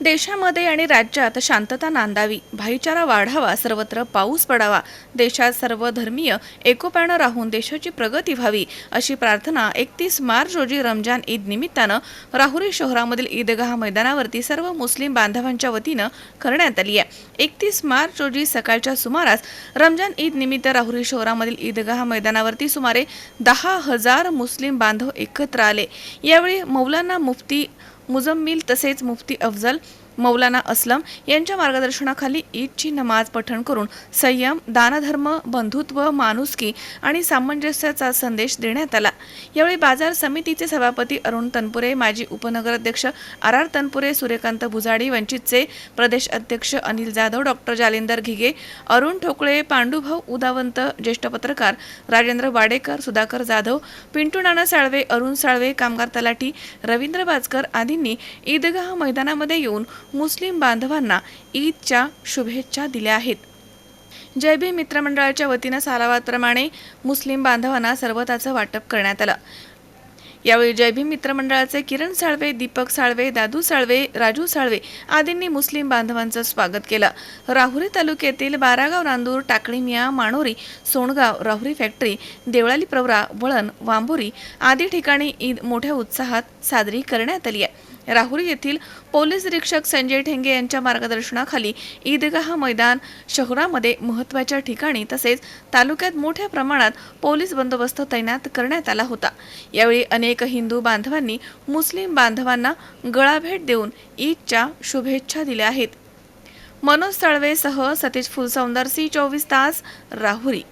देशामध्ये आणि राज्यात शांतता नांदावी भाईचारा वाढावा सर्वत्र पाऊस पडावा देशात सर्व धर्मीय एकोप्यानं राहून देशाची प्रगती व्हावी अशी प्रार्थना एकतीस मार्च रोजी रमजान ईद निमित्तानं राहुरी शहरामधील ईदगाह मैदानावरती सर्व मुस्लिम बांधवांच्या वतीनं करण्यात आली आहे. एकतीस मार्च रोजी सकाळच्या सुमारास रमजान ईद निमित्त राहुरी शहरामधील ईदगाह मैदानावरती सुमारे दहा हजार मुस्लिम बांधव एकत्र आले. यावेळी मौलाना मुफ्ती मुजम्मिल तसेच मुफ्ती अफजल मौलाना असलम यांच्या मार्गदर्शनाखाली ईदची नमाज पठण करून संयम दानधर्म बंधुत्व माणुसकी आणि सामंजस्याचा संदेश देण्यात आला. यावेळी बाजार समितीचे सभापती अरुण तनपुरे माजी उपनगराध्यक्ष आर आर तनपुरे सूर्यकांत भुजाडी वंचितचे प्रदेश अध्यक्ष अनिल जाधव डॉक्टर जालिंदर घिगे अरुण ठोकळे पांडुभाऊ उदावंत ज्येष्ठ पत्रकार राजेंद्र वाडेकर सुधाकर जाधव पिंटू नाना साळवे अरुण साळवे कामगार तलाठी रवींद्र बाजकर आदींनी ईदगाह मैदानामध्ये येऊन मुस्लिम बांधवांना ईदच्या शुभेच्छा दिल्या आहेत. जय भीम मित्रमंडळाच्या वतीनं सालावाप्रमाणे मुस्लिम बांधवांना सर्वताचं वाटप करण्यात आलं. यावेळी जय भीम मित्रमंडळाचे किरण साळवे दीपक साळवे दादू साळवे राजू साळवे आदींनी मुस्लिम बांधवांचं स्वागत केलं. राहुरी तालुक्यातील बारागाव नांदूर टाकळीमिया माणोरी सोनगाव राहुरी फॅक्टरी देवळाली प्रवरा वळण वांबोरी आदी ठिकाणी ईद मोठ्या उत्साहात साजरी करण्यात आली आहे. राहुरी येथील पोलीस निरीक्षक संजय ठेंगे यांच्या मार्गदर्शनाखाली ईदगाह मैदान शहरामध्ये महत्त्वाच्या ठिकाणी तसेच तालुक्यात मोठ्या प्रमाणात पोलीस बंदोबस्त तैनात करण्यात आला होता. यावेळी अनेक हिंदू बांधवांनी मुस्लिम बांधवांना गळाभेट देऊन ईदच्या शुभेच्छा दिल्या आहेत. मनोज तळवेसह सतीश फुलसौंदर सी चोवीस तास राहुरी.